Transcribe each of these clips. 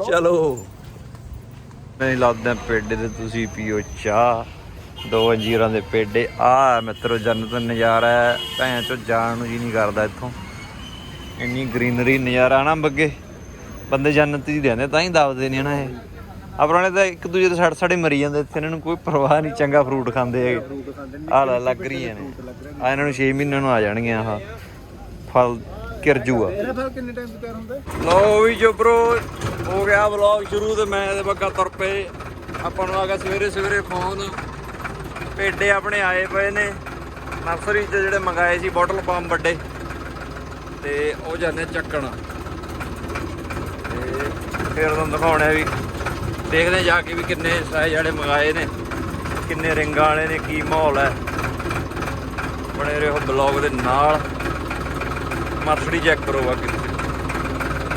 ਚਲੋ। ਨਹੀਂ ਲਾਦਦੇ ਪੇਡੇ ਤੇ ਤੁਸੀਂ ਪੀਓ ਚਾਹ। ਦੋ ਅੰਜੀਰਾਂ ਦੇ ਪੇਡੇ। ਆ ਮਿੱਤਰੋ ਜੰਨਤ ਨਜ਼ਾਰਾ ਹੈ। ਭੈਣ ਚੋ ਜਾਣ ਨੂੰ ਜੀ ਨਹੀਂ ਕਰਦਾ ਇੱਥੋਂ। ਇੰਨੀ ਗ੍ਰੀਨਰੀ ਨਜ਼ਾਰਾ ਨਾ ਬੱਗੇ। ਬੰਦੇ ਜੰਨਤ ਹੀ ਰਹਿੰਦੇ ਤਾਂ ਹੀ ਦੱਬਦੇ ਨਹੀਂ ਨਾ ਇਹ। ਆਪਣਾ ਤਾਂ ਇੱਕ ਦੂਜੇ ਦੇ ਸੜ ਸੜੇ ਮਰੀ ਜਾਂਦੇ ਇੱਥੇ। ਇਹਨਾਂ ਨੂੰ ਕੋਈ ਪਰਵਾਹ ਨਹੀਂ ਚੰਗਾ ਫਰੂਟ ਖਾਂਦੇ ਹੈਗੇ ਆ ਲੈ ਲੱਗ ਰਹੀਆਂ ਨੇ। ਆ ਇਹਨਾਂ ਨੂੰ 6 ਮਹੀਨਿਆਂ ਨੂੰ ਆ ਜਾਣਗੀਆਂ ਆਹ। ਫਲ ਕਿਰਜੂਆ। ਇਹਦਾ ਫਿਰ ਕਿੰਨੇ ਟਾਈਮ ਤਿਆਰ ਹੁੰਦਾ? ਲੋ ਵੀ ਜੋ ਬ్రో ਹੋ ਗਿਆ ਵਲੌਗ ਸ਼ੁਰੂ ਤੇ ਮੈਂ ਤੇ ਬੱਗਾ ਤੁਰ ਪਏ। ਆਪਾਂ ਨੂੰ ਆ ਗਿਆ ਸਵੇਰੇ ਸਵੇਰੇ ਫੋਨ ਪੇਡੇ ਆਪਣੇ ਆਏ ਪਏ ਨੇ। ਨਰਸਰੀ 'ਚ ਜਿਹੜੇ ਮੰਗਾਏ ਸੀ ਬੋਟਲ ਪੰਪ ਵੱਡੇ। ਤੇ ਉਹ ਜਾਂਦੇ ਚੱਕਣ। ਤੇ ਫਿਰ ਤੁਹਾਨੂੰ ਦਿਖਾਉਣਾ ਵੀ ਦੇਖਦੇ ਜਾ ਕੇ ਵੀ ਕਿੰਨੇ ਸਾਈਜ਼ ਜਿਹੜੇ ਮੰਗਾਏ ਨੇ। ਕਿੰਨੇ ਰਿੰਗਾਂ ਵਾਲੇ ਨੇ ਕੀ ਮਾਹੌਲ ਹੈ। ਬਣੇ ਰਹੋ ਬਲੌਗ ਦੇ ਨਾਲ। ਮਰਸਡੀ ਚੈੱਕ ਕਰੋ ਬਾਕੀ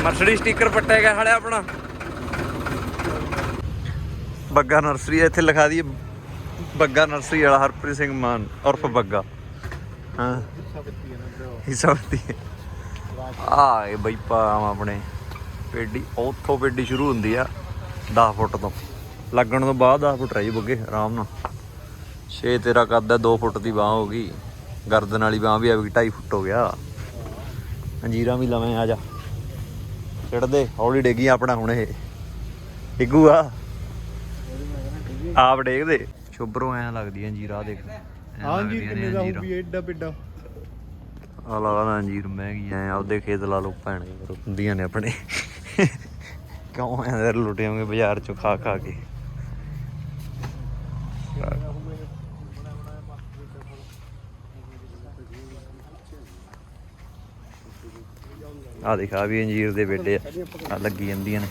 ਮਰਸਡੀ ਸਟicker ਪੱਟਿਆ ਗਿਆ ਹਲੇ ਆਪਣਾ। ਬੱਗਾ ਨਰਸਰੀ ਇੱਥੇ ਲਿਖਾ ਦਈਏ। ਬੱਗਾ ਨਰਸਰੀ ਵਾਲਾ ਹਰਪ੍ਰੀਤ ਸਿੰਘ ਮਾਨ, ਉਰਫ ਬੱਗਾ। ਹਾਂ। ਹਿੱਸਾ ਆ ਇਹ ਬਈ ਪਾਮ ਆਪਣੇ ਪੇਡੀ, ਉੱਥੋਂ ਪੇਡੀ ਸ਼ੁਰੂ ਹੁੰਦੀ ਆ 10 ਫੁੱਟ ਤੋਂ। ਲੱਗਣ ਤੋਂ ਬਾਅਦ 10 ਫੁੱਟ ਰਹੀ ਬੱਗੇ, ਆਰਾਮ ਨਾਲ। 6 ਤੇਰਾ ਕੱਦ 2 ਫੁੱਟ ਦੀ ਬਾਹ ਹੋ ਗਈ। ਗਰਦਨ ਵਾਲੀ ਬਾਹ ਵੀ ਆ ਵੀ 2.5 ਫੁੱਟ ਹੋ ਗਿਆ। ਅੰਜੀਰਾਂ ਵੀ ਲਵੇਂ ਆ ਜਾ। ਛੱਡਦੇ ਹੌਲੀ ਡੇਗੀ ਆਪਣਾ ਹੁਣ ਇਹ। ਡਿੱਗੂ ਆ। ਆਪ ਡੇਗਦੇ। ਸ਼ੁਭਰੋਂ ਐ ਲੱਗਦੀ ਆ ਅੰਜੀਰ ਦੇਖ। ਐਂ ਹਾਂ ਜੀ ਕਿੰਨੇ ਦਾ। ਹੋਊਗੀ ਐਡਾ ਪਿੱਡਾ? ਆ ਲਾ ਲਾ ਅੰਜੀਰ ਮਹਿੰਗੀ ਐ ਆਪਦੇ ਖੇਤ ਲਾ ਲੋ ਭੈਣ ਹੁੰਦੀਆਂ ਨੇ ਆਪਣੇ। ਕਿਉਂ ਐ ਲੁੱਟੇ ਹੋਗੇ ਬਾਜ਼ਾਰ ਚੋਂ ਖਾ ਖਾ ਕੇ? ਆ ਦਿਖਾ ਵੀ ਅੰਜੀਰ ਦੇ ਬੇਟੇ ਆ। ਲੱਗੀ ਜਾਂਦੀਆਂ ਨੇ।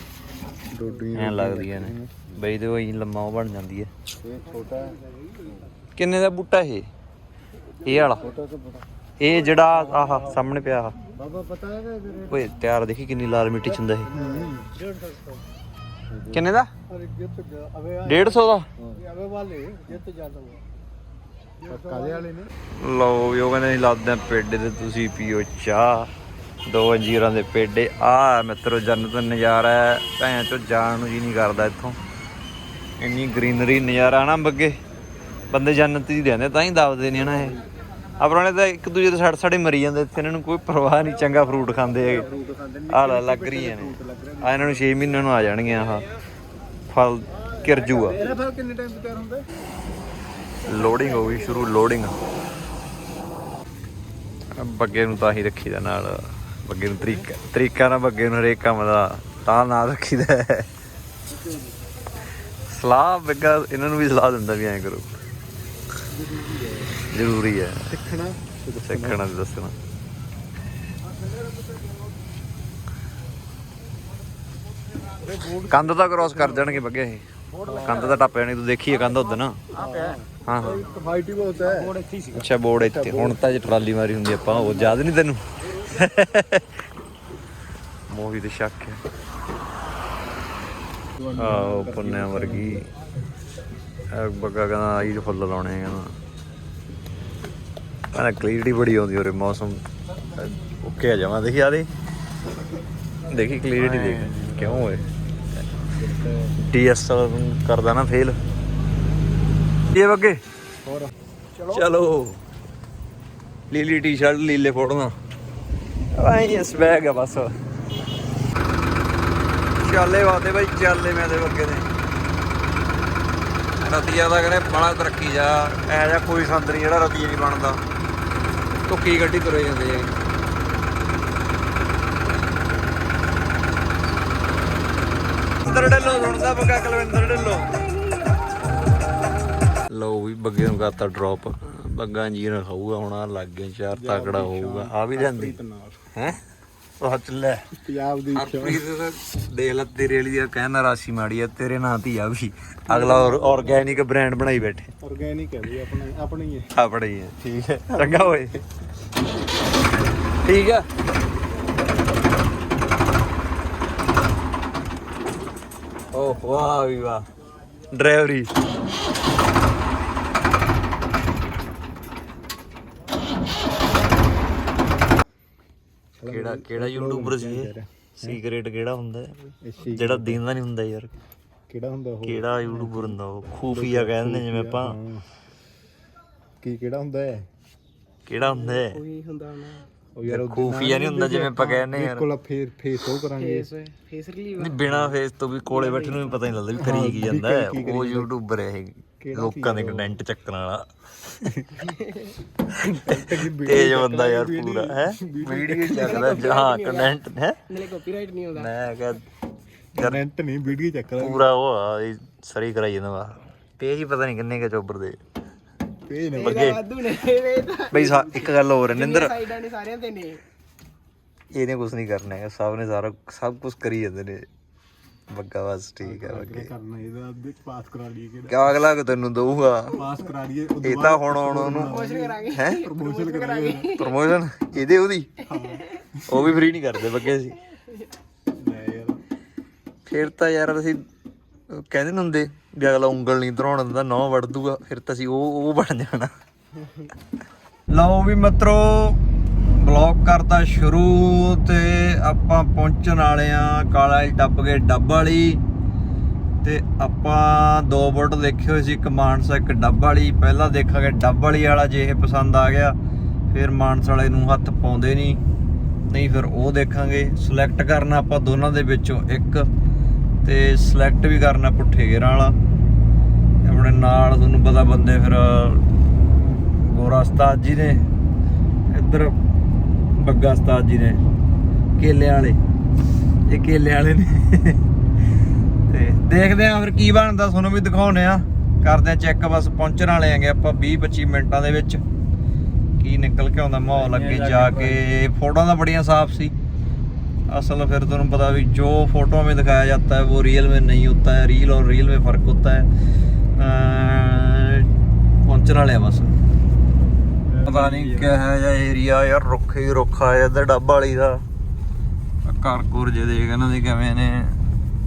ਡੋਡੀਆਂ ਐਂ ਲੱਗਦੀਆਂ ਨੇ। ਬਈ ਤੇ ਉਹੀ ਲੰਮਾ ਉਹ ਬਣ ਜਾਂਦੀ ਹੈ ਛੋਟਾ ਕਿੰਨੇ ਦਾ ਬੂਟਾ ਇਹ? ਇਹ ਵਾਲਾ। ਇਹ ਜਿਹੜਾ ਆਹ ਸਾਹਮਣੇ ਪਿਆ ਬਾਬਾ ਪਤਾ ਹੈ ਓਏ ਤਿਆਰ ਦੇਖੀ ਕਿੰਨੀ ਲਾਲ ਮਿੱਟੀ ਚ ਹੁੰਦਾ ਇਹ। ਕਿੰਨੇ ਦਾ? ਅਰੇ ਜਿੱਤ ਗਿਆ। ਅਵੇ 150 ਦਾ? ਅਵੇ ਵਾਲੇ ਜਿੱਤ ਜਾਂਦਾ ਕਾਲੇ ਵਾਲੇ ਨੇ। ਲਓ ਵੀ ਉਹ ਕਹਿੰਦੇ ਨਹੀਂ ਲਾਦਦੇ ਪੇਡੇ ਤੇ ਤੁਸੀਂ ਪੀਓ ਚਾਹ। ਦੋ ਅੰਜੀਰਾਂ ਦੇ ਪੇਡੇ। ਆ ਮਿੱਤਰੋ ਜੰਨਤ ਨਜ਼ਾਰਾ ਹੈ। ਭੈਣ ਚੋ ਜਾਣ ਨੂੰ ਜੀ ਨਹੀਂ ਕਰਦਾ ਇੱਥੋਂ। ਇੰਨੀ ਗ੍ਰੀਨਰੀ ਨਜ਼ਾਰਾ ਨਾ ਬੱਗੇ। ਬੰਦੇ ਜੰਨਤ ਹੀ ਰਹਿੰਦੇ ਤਾਂ ਹੀ ਦੱਬਦੇ ਨਹੀਂ ਨਾ ਇਹ। ਆਪਣਾ ਤਾਂ ਇੱਕ ਦੂਜੇ ਦੇ ਸੜ ਸੜੇ ਮਰੀ ਜਾਂਦੇ ਇੱਥੇ। ਇਹਨਾਂ ਨੂੰ ਕੋਈ ਪਰਵਾਹ ਨਹੀਂ ਚੰਗਾ ਫਰੂਟ ਖਾਂਦੇ ਹੈਗੇ। ਨੇ ਆ ਲੈ ਲੱਗ ਰਹੀਆਂ ਨੇ। ਆ ਇਹਨਾਂ ਨੂੰ 6 ਮਹੀਨਿਆਂ ਨੂੰ ਆ ਜਾਣਗੀਆਂ ਆਹ। ਫਲ ਕਿਰਜੂਆ। ਇਹਦਾ ਫਿਰ ਕਿੰਨੇ ਟਾਈਮ ਤਿਆਰ ਹੁੰਦਾ? ਲੋਡਿੰਗ ਹੋ ਗਈ ਸ਼ੁਰੂ ਲੋਡਿੰਗ ਬੱਗੇ ਨੂੰ ਤਾਂ ਹੀ ਰੱਖੀਦਾ ਨਾਲ। ਬੱਗੇ ਨੂੰ ਤਰੀਕਾ ਤਰੀਕਾ ਨਾਲ ਬੱਗੇ ਨੂੰ ਹਰੇਕ ਕੰਮ ਦਾ ਤਾਂ ਨਾਲ ਰੱਖੀਦਾ ਹੈ। ਸਲਾਹ ਬੱਗਾ ਇਹਨਾਂ ਨੂੰ ਵੀ ਸਲਾਹ ਦਿੰਦਾ ਵੀ ਐਂ ਕਰੋ। ਜ਼ਰੂਰੀ ਹੈ। ਸਿੱਖਣਾ। ਸਿੱਖਣਾ ਤੇ ਦੱਸਣਾ। ਕੰਧ ਤਾਂ ਕ੍ਰਾਸ ਕਰ ਜਾਣਗੇ ਬੱਗੇ ਇਹ। ਕੰਧ ਤਾਂ ਟੱਪ ਜਾਣੀ ਤੂੰ ਦੇਖੀਏ ਕੰਧ ਉਦੋਂ ਨਾ? ਹਾਂ ਹਾਂ। ਹਾਈਟ ਹੀ ਬਹੁਤ ਹੈ। ਬੋੜ ਇੱਥੇ ਸੀ ਅੱਛਾ ਬੋਰਡ ਇੱਥੇ। ਹੁਣ ਤਾਂ ਜੇ ਟਰਾਲੀ ਮਾਰੀ ਹੁੰਦੀ ਆਪਾਂ ਉਹ ਯਾਦ ਨਹੀਂ ਤੈਨੂੰ? ਮੋਹੀ ਤੇ ਸ਼ੱਕ ਹੈ ਆਹ ਪੁੰਨਿਆ ਵਰਗੀ ਬੱਗਾ ਕਹਿੰਦਾ ਆਈ ਫੁੱਲ ਲਾਉਣੇ ਆ ਕਹਿੰਦਾ ਕਲੀਅਰਟੀ ਬੜੀ ਆਉਂਦੀ ਉਰੇ ਮੌਸਮ ਓਕੇ ਆ ਜਾਵਾਂ ਦੇਖੀ ਆ ਦੇ ਦੇਖੀ ਕਲੀਅਰਟੀ ਦੇਖ ਕਿਉਂ ਓਏ ਡੀਐਸਐਲ ਕਰਦਾ ਨਾ ਫੇਲ ਇਹ ਬੱਗੇ ਹੋਰ ਚਲੋ ਲੀਲੀ ਟੀ-ਸ਼ਰਟ ਲੀਲੇ ਫੋਟੋਆਂ ਆਈ ਇਸ ਆ ਬਸ। ਚਾਲੇ ਵਾਦੇ ਬਾਈ, ਚਾਲੇ ਮੈਂ ਦੇ ਬੱਗੇ ਨੇ ਰਤੀਆ ਦਾ ਕਹਿੰਦੇ ਬੜਾ ਤਰੱਕੀ ਜਾ, ਇਹ ਜਿਹਾ ਕੋਈ ਸੰਦ ਨਹੀਂ ਜਿਹੜਾ ਰਤੀਆ ਨਹੀਂ ਬਣਦਾ। ਟੁੱਕੀ ਗੱਡੀ ਤੁਰੇ ਜਾਂਦੇ ਆ। ਕੁਲਵਿੰਦਰ ਢਿੱਲੋਂ, ਸੁਣਦਾ ਬੱਗਾ ਕੁਲਵਿੰਦਰ ਢਿੱਲੋਂ। ਲਓ ਵੀ ਬੱਗੇ ਨੂੰ ਕਰਤਾ ਡ੍ਰੌਪ ਬੱਗਾ ਜੀਰ ਖਾਊਗਾ ਹੁਣ ਆ ਲੱਗ ਗਿਆ ਚਾਰ ਤਕੜਾ ਹੋਊਗਾ ਆ ਵੀ ਜਾਂਦੀ। ਹੈ? ਉਹ ਚੱਲੇ ਪੰਜਾਬ ਦੀ ਹਰਪ੍ਰੀਤ ਦਾ ਦੇਖ ਲੈ ਤੇਰੇ ਵਾਲੀ ਦਾ ਕਹਿਣਾ ਰਾਸ਼ੀ ਮਾੜੀ ਆ ਤੇਰੇ ਨਾਂ ਧੀ ਆ ਵੀ। ਅਗਲਾ ਆਰਗੈਨਿਕ ਬ੍ਰਾਂਡ ਬਣਾਈ ਬੈਠੇ। ਆਰਗੈਨਿਕ ਹੈ ਵੀ ਆਪਣਾ ਆਪਣੀ ਹੈ ਆਪਣੇ ਹੀ ਹੈ ਠੀਕ ਹੈ ਚੰਗਾ ਹੋਏ ਠੀਕ ਆ। ਓਹ ਵਾਹ ਵੀ ਵਾਹ। ਡਰਾਈਵਰੀ। ਕਿਹੜਾ ਕਿਹੜਾ ਯੂਟਿਊਬਰ ਸੀ ਇਹ? ਸੀਕ੍ਰੇਟ ਕਿਹੜਾ ਹੁੰਦਾ? ਹੈ? ਜਿਹੜਾ ਦੀਂਦਾ ਨਹੀਂ ਹੁੰਦਾ ਯਾਰ। ਕਿਹੜਾ ਹੁੰਦਾ ਉਹ? ਕਿਹੜਾ ਯੂਟਿਊਬਰ ਹੁੰਦਾ ਉਹ? ਖੂਫੀਆ ਕਹਿੰਦੇ ਜਿਵੇਂ ਆਪਾਂ। ਹਾਂ। ਕੀ ਕਿਹੜਾ ਹੁੰਦਾ ਹੈ ਕਿਹੜਾ ਹੁੰਦਾ ਹੈ? ਕੋਈ ਹੁੰਦਾ ਨਾ। ਉਹ ਯਾਰ ਉਹਦੇ ਖੂਫੀਆ ਨਹੀਂ ਹੁੰਦਾ ਜਿਵੇਂ ਆਪਾਂ ਕਹਿੰਦੇ ਯਾਰ। ਕੋਲ ਫੇਰ ਫੇਸ ਉਹ ਕਰਾਂਗੇ। ਫੇਸ ਫੇਸ ਰਿਲੀਵ ਨਹੀਂ ਬਿਨਾ ਫੇਸ ਤੋਂ ਵੀ ਕੋਲੇ ਬੈਠੇ ਨੂੰ ਵੀ ਪਤਾ ਨਹੀਂ ਲੱਗਦਾ ਵੀ ਕਰੀ ਕੀ ਜਾਂਦਾ ਹੈ। ਉਹ ਯੂਟਿਊਬਰ ਹੈ ਇਹ। ਲੋਕਾਂ ਦੇ ਕੰਟੈਂਟ ਚੱਕਣ ਵਾਲਾ। ਤੇਜ ਬੰਦਾ ਯਾਰ ਪੂਰਾ ਹੈ? ਵੀਡੀਓ ਚੱਕਦਾ ਜਹਾਂ ਕੰਟੈਂਟ ਹੈ ਨਾਲੇ ਕਾਪੀਰਾਈਟ ਨਹੀਂ ਹੁੰਦਾ ਮੈਂ ਕਿਹਾ ਕਰੰਟ ਨਹੀਂ ਵੀਡੀਓ ਚੱਕ ਰਿਹਾ ਪੂਰਾ ਉਹ ਆ ਇਹ ਸਰੀ ਕਰਾਈ ਜਾਂਦਾ ਵਾ। ਪੇਜ ਹੀ ਪਤਾ ਨਹੀਂ ਕਿੰਨੇ ਕੇ ਚੋਬਰ ਦੇ। ਪੇਜ ਨੇ ਅੱਗੇ ਵਾਧੂ ਨੇ ਇਹ ਤਾਂ। ਬਈ ਸਾ- ਇੱਕ ਗੱਲ ਹੋਰ ਹੈ ਨਿੰਦਰ। ਸਾਈਡਾਂ ਨੇ ਸਾਰਿਆਂ ਤੇ ਨੇ। ਇਹਨੇ ਕੁਝ ਨਹੀਂ ਕਰਨਾ ਹੈ ਸਭ ਨੇ ਸਾਰਾ ਸਭ ਕੁਝ ਕਰੀ ਜਾਂਦੇ ਨੇ। ਬੱਗਾ ਬਸ ਠੀਕ ਹੈ ਬੱਗੇ। ਕਰਨਾ ਇਹਦਾ ਅੱਧੇ ਪਾਸ ਕਰਾ ਲਈਏ ਕਿਹੜਾ? ਕਿਆ ਅਗਲਾ ਕਿ ਤੈਨੂੰ ਦਊਗਾ? ਪਾਸ ਕਰਾ ਲਈਏ ਇਹ ਤਾਂ ਹੁਣ ਹੁਣ ਉਹਨੂੰ। ਹੈ? ਪ੍ਰਮੋਸ਼ਨ ਕਰਾਂਗੇ। ਪ੍ਰਮੋਸ਼ਨ ਇਹਦੇ ਉਹਦੀ? ਉਹ ਵੀ ਫ੍ਰੀ ਨਹੀਂ ਕਰਦੇ ਬੱਗੇ ਸੀ ਫਿਰ ਤਾਂ ਯਾਰ ਅਸੀਂ ਕਹਿੰਦੇ ਨੀ ਹੁੰਦੇ ਵੀ ਅਗਲਾ ਉਂਗਲ ਨਹੀਂ ਧਰਾਉਣ ਦਿੰਦਾ ਨੌ ਵੜ ਦੂਗਾ ਫਿਰ ਤਾਂ ਅਸੀਂ ਉਹ ਉਹ ਬਣ ਜਾਣਾ। ਲਓ ਵੀ ਮਿੱਤਰੋ ਬਲੌਗ ਕਰਤਾ ਸ਼ੁਰੂ ਤੇ ਆਪਾਂ ਪਹੁੰਚਣ ਵਾਲੇ ਆ ਕਾਲਾ ਟੱਪ ਡੱਬ ਗਏ ਡੱਬ ਵਾਲੀ। ਤੇ ਆਪਾਂ ਦੋ ਬੋਟ ਦੇਖੇ ਹੋਏ ਸੀ, ਇੱਕ ਮਾਨਸਾ, ਇੱਕ ਡੱਬ ਵਾਲੀ। ਪਹਿਲਾਂ ਦੇਖਾਂਗੇ ਡੱਬ ਵਾਲੀ ਵਾਲਾ ਜੇ ਇਹ ਪਸੰਦ ਆ ਗਿਆ, ਫਿਰ ਮਾਨਸਾ ਵਾਲੇ ਨੂੰ ਹੱਥ ਪਾਉਂਦੇ ਨਹੀਂ। ਨਹੀਂ, ਫਿਰ ਉਹ ਦੇਖਾਂਗੇ। ਸਿਲੈਕਟ ਕਰਨਾ ਆਪਾਂ ਦੋਨਾਂ ਦੇ ਵਿੱਚੋਂ ਇੱਕ ਤੇ ਸਿਲੈਕਟ ਵੀ ਕਰਨਾ ਪੁੱਠੇ ਗੇਰਾਂ ਵਾਲਾ। ਆਪਣੇ ਨਾਲ ਤੁਹਾਨੂੰ ਪਤਾ ਬੰਦੇ ਫਿਰ ਗੋਰਾ ਉਸਤਾਦ ਜੀ ਨੇ ਇੱਧਰ ਬੱਗਾ ਉਸਤਾਦ ਜੀ ਨੇ ਕੇਲੇ ਵਾਲੇ ਇਹ ਕੇਲੇ ਵਾਲੇ ਨੇ ਤੇ ਦੇਖਦੇ ਆਂ ਫਿਰ ਕੀ ਬਣਦਾ ਤੁਹਾਨੂੰ ਵੀ ਦਿਖਾਉਨੇ ਆ ਕਰਦੇ ਆ ਚੈੱਕ ਬਸ ਪਹੁੰਚਣ ਵਾਲੇ ਆਂਗੇ ਆਪਾਂ 20 25 ਮਿੰਟਾਂ ਦੇ ਵਿੱਚ ਕੀ ਨਿਕਲ ਕੇ ਆਉਂਦਾ ਮਾਹੌਲ ਅੱਗੇ ਜਾ ਕੇ ਫੋਟੋਆਂ ਤਾਂ ਬੜੀਆਂ ਸਾਫ਼ ਸੀ असल फिर तुम पता भी जो फोटो में दिखाया जाता है वो रियल में नहीं होता है रील और रील में फर्क होता है पहुंचने वाले हैं बस ਪਤਾ ਨਹੀਂ ਕਿਹੋ ਜਿਹਾ ਏਰੀਆ ਯਾਰ ਰੁੱਖ ਹੀ ਰੁੱਖਾ ਹੈ ਇੱਧਰ ਡੱਬ ਵਾਲੀ ਦਾ। ਘਰ ਘੁਰ ਜੇ ਦੇਖ ਇਹਨਾਂ ਦੇ ਕਿਵੇਂ ਨੇ।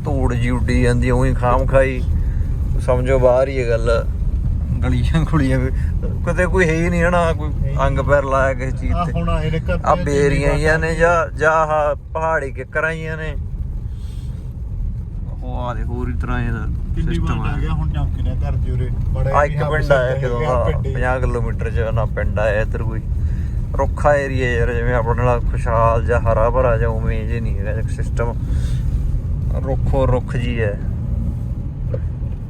ਧੂੜ ਜੀ ਉੱਡੀ ਜਾਂਦੀ ਉਹੀ ਖਾਮ ਖਾਈ। ਸਮਝੋ ਬਾਹਰ ਹੀ ਇਹ ਗੱਲ। ਗਲੀਆਂ ਗੁਲੀਆਂ ਵੀ ਕਿਤੇ ਕੋਈ ਹੈ ਹੀ ਨਹੀਂ ਹਨਾ ਕੋਈ ਅੰਗ ਪੈਰ ਲਾਇਆ ਕਿਸੇ ਚੀਜ਼ ਆ ਤੇ। ਹੁਣ ਆਏ ਨੇ ਘਰ ਆ ਬੇਰੀਆਂ ਹੀ ਨੇ ਜਾਂ ਜਾਂ ਪਹਾੜੀ ਕਿੱਕਰਾਂ ਨੇ। ਉਹ ਆ ਦੇ ਹੋਰ ਹੀ ਤਰ੍ਹਾਂ ਇਹਦਾ ਕਿੰਨੀ ਸਿਸਟਮ ਵਾਰ ਆ। ਗਿਆ ਹੁਣ ਚੌਂਕੀ ਨੇ ਘਰ ਦੀ ਉਰੇ ਬੜਾ ਆ ਇੱਕ ਪਿੰਡ ਆ ਕਿਦੋਂ ਦਾ 50 ਕਿਲੋਮੀਟਰ ਚ ਨਾ ਪਿੰਡ ਆ ਇੱਧਰ ਕੋਈ। ਰੁੱਖਾ ਏਰੀਆ ਯਾਰ ਜਿਵੇਂ ਆਪਣੇ ਨਾਲ ਖੁਸ਼ਹਾਲ ਜਾਂ ਹਰਾ ਭਰਾ ਜਾਂ ਉਵੇਂ ਜੇ ਨਹੀਂ ਹੈਗਾ ਸਿਸਟਮ ਰੁੱਖੋ ਰੁੱਖ ਜੀ ਹੈ।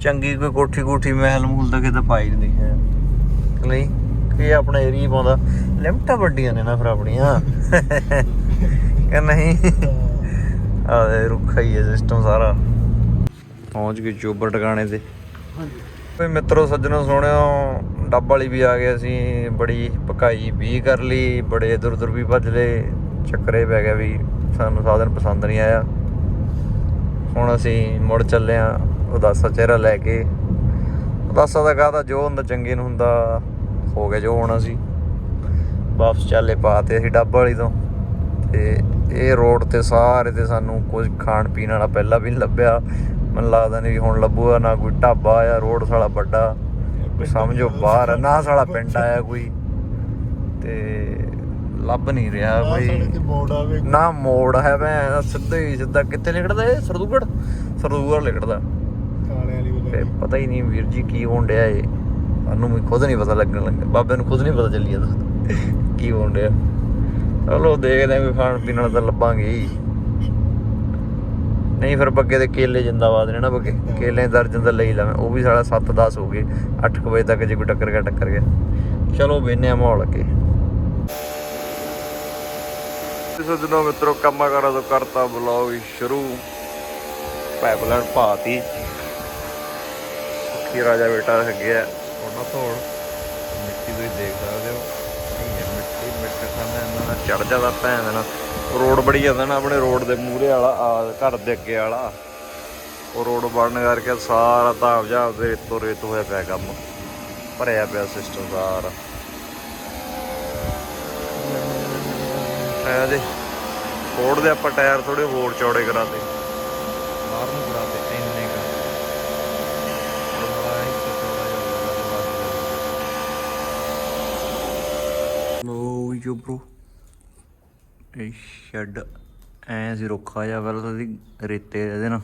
ਚੰਗੀ ਕੋਈ ਕੋਠੀ ਕੋਠੀ ਮਹਿਲ ਮੂਲ ਤਾਂ ਕਿਤੇ ਪਾਈ ਨਹੀਂ ਹੈ। ਨਹੀਂ? ਕਿ ਆਪਣਾ ਏਰੀਆ ਪਾਉਂਦਾ। ਲਿਮਟਾਂ ਵੱਡੀਆਂ ਨੇ ਨਾ ਫਿਰ ਆਪਣੀਆਂ। ਕਿ ਨਹੀਂ? ਆ ਰੁੱਖਾ ਹੀ ਹੈ ਸਿਸਟਮ ਸਾਰਾ। ਪਹੁੰਚ ਗਏ ਚੋਬਰ ਟਿਕਾਣੇ ਤੇ। ਓਏ ਮਿੱਤਰੋ ਸੱਜਣੋ ਸੋਹਣਿਓ ਡੱਬ ਵਾਲੀ ਵੀ ਆ ਗਏ ਅਸੀਂ ਬੜੀ ਪਕਾਈ ਵੀ ਕਰ ਲਈ ਬੜੇ ਇਧਰ ਉਧਰ ਵੀ ਭੱਜ ਲਏ ਚੱਕਰੇ ਪੈ ਗਿਆ ਵੀ ਸਾਨੂੰ ਸਾਧਨ ਪਸੰਦ ਨਹੀਂ ਆਇਆ। ਹੁਣ ਅਸੀਂ ਮੁੜ ਚੱਲੇ ਆ ਉਦਾਸਾ ਚਿਹਰਾ ਲੈ ਕੇ। ਉਦਾਸਾ ਦਾ ਕਹਤਾ ਜੋ ਹੁੰਦਾ ਚੰਗੇ ਨੂੰ ਹੁੰਦਾ ਹੋ ਗਿਆ ਜੋ ਹੋਣਾ ਸੀ ਵਾਪਸ ਚੱਲੇ ਪਾਤੇ ਅਸੀਂ ਡੱਬ ਵਾਲੀ ਤੋਂ। ਤੇ ਇਹ ਰੋਡ ਤੇ ਸਾਰੇ ਤੇ ਸਾਨੂੰ ਕੁਝ ਖਾਣ ਪੀਣ ਵਾਲਾ ਪਹਿਲਾਂ ਵੀ ਨਹੀਂ ਲੱਭਿਆ। ਮੈਨੂੰ ਲੱਗਦਾ ਨਹੀਂ ਹੁਣ ਲੱਭੂਗਾ ਨਾ ਕੋਈ ਢਾਬਾ ਆ ਰੋਡ ਸਾਲਾ ਵੱਡਾ। ਕੋਈ ਸਮਝੋ ਬਾਹਰ ਨਾ ਸਾਲਾ ਪਿੰਡ ਆਇਆ ਕੋਈ। ਤੇ ਲੱਭ ਨਹੀਂ ਰਿਹਾ ਕੋਈ। ਨਾ ਮੋੜ ਹੈ ਮੈਂ ਸਿੱਧਾ ਹੀ ਸਿੱਧਾ ਕਿੱਥੇ ਲਿਖੜਦਾ ਇਹ? ਸਰਦੂਗੜ ਸਰਦੂਗੜ ਵਾਲੀ ਤੇ ਪਤਾ ਹੀ ਨਹੀਂ ਵੀਰ ਜੀ ਕੀ ਹੋਣ ਡਿਆ ਇਹ। ਸਾਨੂੰ ਵੀ ਖੁਦ ਨਹੀਂ ਪਤਾ ਲੱਗਣ ਲੱਗਾ। ਬਾਬੇ ਨੂੰ ਖੁਦ ਨਹੀਂ ਪਤਾ ਚੱਲੀ ਜਾਂਦਾ। ਕੀ ਹੋਣ ਡਿਆ। ਚਲੋ ਦੇਖਦੇ ਆਂ ਵੀ ਖਾਣ ਪੀਣ ਤਾਂ ਲੱਭਾਂਗੇ ਹੀ। ਨਹੀਂ ਫਿਰ ਬੱਗੇ ਦੇ ਕੇਲੇ ਜਿੰਦਾਬਾਦ ਨੇ ਨਾ ਬੱਗੇ। ਕੇਲੇ ਦਰਜਨ ਦਾ ਲਈ ਲਵਾਂ ਉਹ ਵੀ ਸਾਲਾ 7-10 ਹੋ ਗਏ। 8 ਵਜੇ ਤੱਕ ਜੇ ਕੋਈ ਟੱਕਰ ਗਿਆ ਟੱਕਰ ਗਿਆ। ਚਲੋ ਵੇਨੇ ਆ ਮਾਹੌਲ ਅੱਗੇ। ਸੱਜਣੋ ਮਿੱਤਰੋ ਕੰਮਾਂ ਕਰਾ ਤੋਂ ਕਰਤਾ ਬਲੌਗ ਸ਼ੁਰੂ। ਪਾਈਪਲਾਈਨ ਪਾਤੀ। ਕੀ ਰਾਜਾ ਬੇਟਾ ਹੈਗੇ ਆ। ਉਹਨਾਂ ਤੋਂ ਮਿੱਟੀ ਤੁਸੀਂ ਦੇਖ ਸਕਦੇ ਹੋ। ਮਿੱਟੀ ਇਹਨਾਂ ਦਾ। ਚੜ ਜਾਂਦਾ ਭੈਣ ਨਾ ਰੋਡ ਬੜੀ ਜਾਂਦਾ ਨਾ ਆਪਣੇ ਰੋਡ ਦੇ ਮੂਹਰੇ ਵਾਲਾ ਘਰ ਦੇ ਅੱਗੇ ਵਾਲਾ। ਉਹ ਰੋਡ ਬਣਨ ਕਰਕੇ ਸਾਰਾ ਧਾਮ ਜਾ ਦੇ ਰੇਤੋਂ ਰੇਤ ਹੋਇਆ ਪਿਆ ਕੰਮ। ਭਰਿਆ ਪਿਆ ਸਿਸਟਮ ਸਾਰਾ। ਐ ਦੇ ਫੋੜ ਦੇ ਆਪਾਂ ਟਾਇਰ ਥੋੜੇ ਹੋਰ ਚੌੜੇ ਕਰਾਤੇ। ਬਾਹਰ ਨੂੰ ਕਰਾਤੇ ਇੰਨੇ ਕਾ ਲੋ ਬ్రో ਇਹ ਸ਼ੈੱਡ ਐ ਸੀ ਰੁੱਖਾ ਜਿਹਾ ਪਹਿਲਾਂ ਤਾਂ ਇਹਦੀ ਰੇਤੇ ਇਹਦੇ ਨਾਲ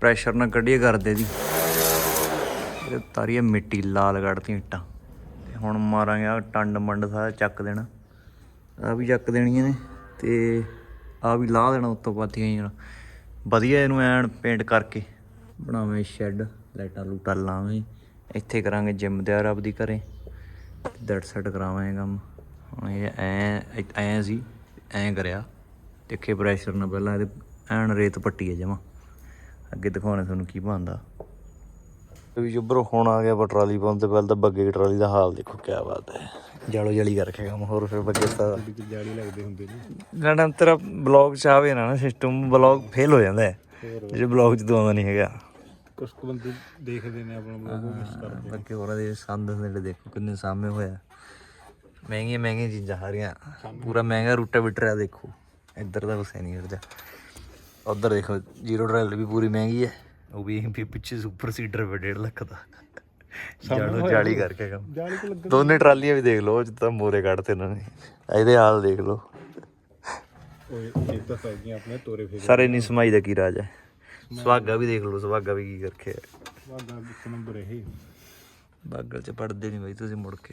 ਪ੍ਰੈਸ਼ਰ ਨਾਲ ਕੱਢੀਏ ਕਰਦੇ ਦੀ ਇਹ ਤਾਰੀਏ ਮਿੱਟੀ ਲਾਲ ਕੱਢਤੀ ਇੱਟਾਂ। ਤੇ ਹੁਣ ਮਾਰਾਂਗੇ ਆ ਟੰਡ ਮੰਡ ਸਾਰਾ ਚੱਕ ਦੇਣਾ। ਆ ਵੀ ਚੱਕ ਦੇਣੀਆਂ ਨੇ ਤੇ ਆ ਵੀ ਲਾਹ ਦੇਣਾ ਉੱਤੋਂ ਪਾਤੀਆਂ ਹੀ ਵਧੀਆ ਇਹਨੂੰ ਐਨ ਪੇਂਟ ਕਰਕੇ ਬਣਾਵੇਂ ਸ਼ੈੱਡ ਲਾਈਟਾਂ ਲੂਟਾਂ ਲਾਵੇਂ ਇੱਥੇ ਕਰਾਂਗੇ ਜਿਮ ਤਿਆਰ ਆਪਦੀ ਘਰੇ। ਦੜ ਸੈਟ ਕਰਾਵਾਂਗੇ ਕੰਮ। ਹੁਣ ਇਹ ਐ ਐ ਸੀ ਐ ਕਰਿਆ ਦੇਖੇ ਪ੍ਰੈਸ਼ਰ ਨਾਲ ਪਹਿਲਾਂ ਇਹਦੇ ਐਨ ਰੇਤ ਪੱਟੀ ਹੈ ਜਮਾ। ਅੱਗੇ ਦਿਖਾਉਣੇ ਤੁਹਾਨੂੰ ਕੀ ਬਣਦਾ। ਵੀ ਜੁਬਰ ਹੁਣ ਆ ਗਿਆ ਵਾ ਟਰਾਲੀ ਪੰਪ ਤੇ ਪਹਿਲਾਂ ਤਾਂ ਬੱਗੇ ਦੀ ਟਰਾਲੀ ਦਾ ਹਾਲ ਦੇਖੋ ਕੀ ਬਾਤ ਹੈ। ਜਾਲੋ ਜਲੀ ਕਰਕੇ ਕੰਮ ਹੋਰ ਫਿਰ ਬੱਗੇ ਤਾਂ ਜਾਲੀ ਲੱਗਦੇ ਹੁੰਦੇ ਨੇ ਨਾ ਨਾ ਤੇਰਾ ਬਲੌਗ ਚ ਆਵੇ ਨਾ ਨਾ ਸਿਸਟਮ ਬਲੌਗ ਫੇਲ ਹੋ ਜਾਂਦਾ ਹੈ। ਜੇ ਬਲੌਗ ਚ ਤੋਂ ਆਉਂਦਾ ਨਹੀਂ ਹੈਗਾ। ਕੁਝ ਕੁ ਬੰਦੇ ਦੇਖਦੇ ਨੇ ਆਪਣਾ ਬਲੌਗ ਮਿਸ ਕਰਦੇ ਅੱਗੇ ਹੋਰਾਂ ਦੇ ਸੰਦ ਨੇੜੇ ਦੇਖੋ ਕਿੰਨੇ ਸਾਹਮਣੇ ਹੋਇਆ। ਮਹਿੰਗੀਆਂ ਮਹਿੰਗੀਆਂ ਚੀਜ਼ਾਂ ਹਾਰੀਆਂ ਪੂਰਾ ਮਹਿੰਗਾ ਰੂਟਾ ਬਿਟਰ ਆ ਦੇਖੋ। ਇੱਧਰ ਦਾ ਕੁਛ ਹੈ ਨਹੀਂ ਇਹਦਾ ਉਧਰ ਦੇਖੋ ਜ਼ੀਰੋ ਡਰਾਈਵ ਵੀ ਪੂਰੀ ਮਹਿੰਗੀ ਹੈ। ਉਹ ਵੀ ਵੀ ਪਿੱਛੇ ਸੁਪਰ ਸੀਡਰ ਵੇ 1.5 ਲੱਖ ਦਾ। ਜਾਣੋ ਜਾਲੀ ਕਰਕੇ ਕੰਮ। ਦੋਨੇ ਟਰਾਲੀਆਂ ਵੀ ਦੇਖ ਲਓ ਜਿੱਦਾਂ ਮੋਰੇ ਕੱਢਤੇ ਇਹਨਾਂ ਨੇ। ਇਹਦੇ ਹਾਲ ਦੇਖ ਲਓ। ਓਏ ਇਹ ਤਾਂ ਸੌਗੀਆਂ ਆਪਣੇ ਤੋਰੇ ਫੇਰ। ਸਾਰੇ ਨਹੀਂ ਸਮਾਈ ਦਾ ਕੀ ਰਾਜ ਹੈ? ਸੁਹਾਗਾ ਵੀ ਦੇਖ ਲਓ ਸੁਹਾਗਾ ਵੀ ਕੀ ਕਰਕੇ ਵਾਦਾ ਇੱਕ ਨੰਬਰ ਇਹ। ਬਾਗਲ ਚ ਪੜਦੇ ਨਹੀਂ ਬਈ ਤੁਸੀਂ ਮੁੜ ਕੇ।